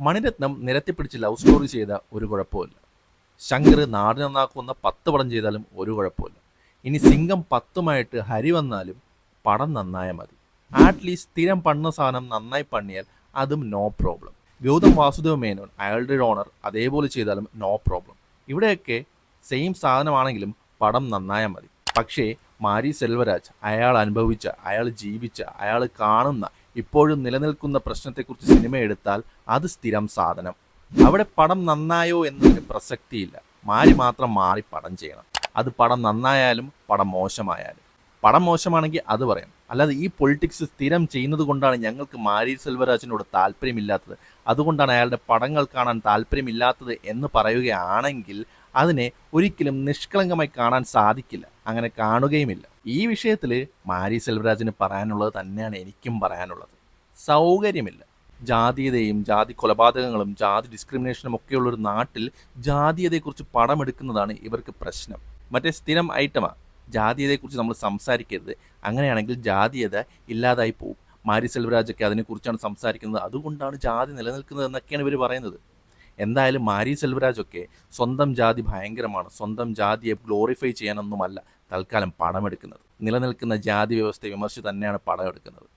Mani Ratnam നിരത്തിപ്പിടിച്ച് love story ചെയ്ത ഒരു കുഴപ്പമില്ല. ശങ്കർ നാട് നന്നാക്കുന്ന പത്ത് പടം ചെയ്താലും ഒരു കുഴപ്പമില്ല. ഇനി സിംഗം പത്തുമായിട്ട് ഹരി വന്നാലും പടം നന്നായാൽ മതി. ആറ്റ്ലീസ്റ്റ് സ്ഥിരം പണ്ണ സാധനം നന്നായി പണിയാൽ അതും നോ പ്രോബ്ലം ഗൗതം വാസുദേവ് മേനോൻ അയാളുടെ ഓണർ അതേപോലെ ചെയ്താലും നോ പ്രോബ്ലം ഇവിടെയൊക്കെ സെയിം സാധനമാണെങ്കിലും പടം നന്നായാൽ മതി. പക്ഷേ മാരി സെൽവരാജ് അയാൾ അനുഭവിച്ച അയാൾ ജീവിച്ച അയാൾ കാണുന്ന ഇപ്പോഴും നിലനിൽക്കുന്ന പ്രശ്നത്തെക്കുറിച്ച് സിനിമ എടുത്താൽ അത് സ്ഥിരം സാധനം. അവിടെ പടം നന്നായോ എന്നതിന് പ്രസക്തിയില്ല. മാരി മാത്രം മാറി പടം ചെയ്യണം. അത് പടം നന്നായാലും പടം മോശമായാലും. പടം മോശമാണെങ്കിൽ അത് പറയാം. അല്ലാതെ ഈ പൊളിറ്റിക്സ് സ്ഥിരം ചെയ്യുന്നത് കൊണ്ടാണ് ഞങ്ങൾക്ക് മാരി സെൽവരാജിനോട് താല്പര്യമില്ലാത്തത്. അതുകൊണ്ടാണ് അയാളുടെ പടങ്ങൾ കാണാൻ താല്പര്യമില്ലാത്തത് എന്ന് പറയുകയാണെങ്കിൽ അതിനെ ഒരിക്കലും നിഷ്കളങ്കമായി കാണാൻ സാധിക്കില്ല. അങ്ങനെ കാണുകയുമില്ല. ഈ വിഷയത്തിൽ മാരി സെൽവരാജിന് പറയാനുള്ളത് തന്നെയാണ് എനിക്കും പറയാനുള്ളത്. സൗകര്യമില്ല. ജാതീയതയും ജാതി കൊലപാതകങ്ങളും ജാതി ഡിസ്ക്രിമിനേഷനും ഒക്കെയുള്ളൊരു നാട്ടിൽ ജാതീയതയെക്കുറിച്ച് പടമെടുക്കുന്നതാണ് ഇവർക്ക് പ്രശ്നം. മറ്റേ സ്ഥിരം ഐറ്റമാണ് ജാതീയതയെക്കുറിച്ച് നമ്മൾ സംസാരിക്കരുത്. അങ്ങനെയാണെങ്കിൽ ജാതീയത ഇല്ലാതായി പോകും മാരി സെൽവരാജൊക്കെ അതിനെക്കുറിച്ചാണ് സംസാരിക്കുന്നത്. അതുകൊണ്ടാണ് ജാതി നിലനിൽക്കുന്നത് എന്നൊക്കെയാണ് ഇവർ പറയുന്നത്. എന്തായാലും മാരി സെൽവരാജൊക്കെ സ്വന്തം ജാതി ഭയങ്കരമാണ്. സ്വന്തം ജാതിയെ ഗ്ലോറിഫൈ ചെയ്യാനൊന്നുമല്ല. തൽക്കാലം പടമെടുക്കുന്നത് നിലനിൽക്കുന്ന ജാതി വ്യവസ്ഥയെ വിമർശിച്ച് തന്നെയാണ് പടം എടുക്കുന്നത്